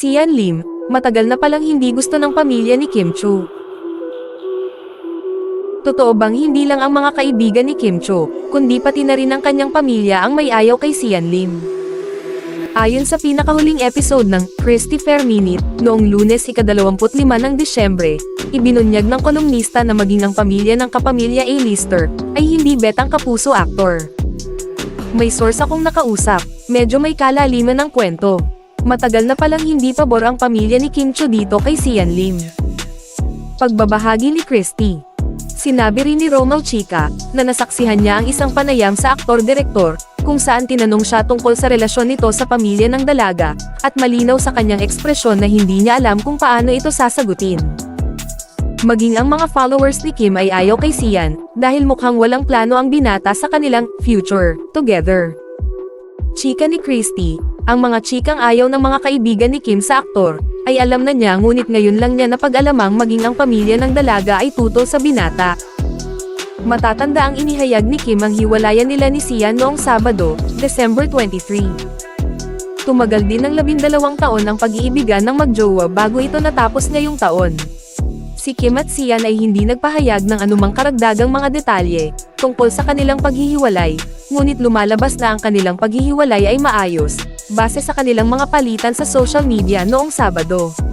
Sian Lim, matagal na palang hindi gusto ng pamilya ni Kim Chu. Totoo bang hindi lang ang mga kaibigan ni Kim Cho, kundi pati na rin ang kanyang pamilya ang may ayaw kay Sian Lim? Ayon sa pinakahuling episode ng Christy Fair Minute, noong lunes ika-25 ng Disyembre, ibinunyag ng kolumnista na maging ang pamilya ng kapamilya A-lister, ay hindi betang kapuso actor. May source akong nakausap, medyo may kalaliman ng kwento. Matagal na palang hindi pabor ang pamilya ni Kim Cho dito kay Sian Lim. Pagbabahagi ni Christy. Sinabi rin ni Romal Chica, na nasaksihan niya ang isang panayam sa aktor-direktor, kung saan tinanong siya tungkol sa relasyon nito sa pamilya ng dalaga, at malinaw sa kanyang ekspresyon na hindi niya alam kung paano ito sasagutin. Maging ang mga followers ni Kim ay ayaw kay Sian, dahil mukhang walang plano ang binata sa kanilang future together. Chika ni Christy, ang mga chikang ayaw ng mga kaibigan ni Kim sa aktor, ay alam na niya ngunit ngayon lang niya napag-alamang maging ang pamilya ng dalaga ay tutol sa binata. Matatanda ang inihayag ni Kim ang hiwalayan nila ni Sian noong Sabado, December 23. Tumagal din ng labindalawang taon ang pag-iibigan ng magjowa bago ito natapos ngayong taon. Si Kim at Sian ay hindi nagpahayag ng anumang karagdagang mga detalye tungkol sa kanilang paghihiwalay, ngunit lumalabas na ang kanilang paghihiwalay ay maayos, base sa kanilang mga palitan sa social media noong Sabado.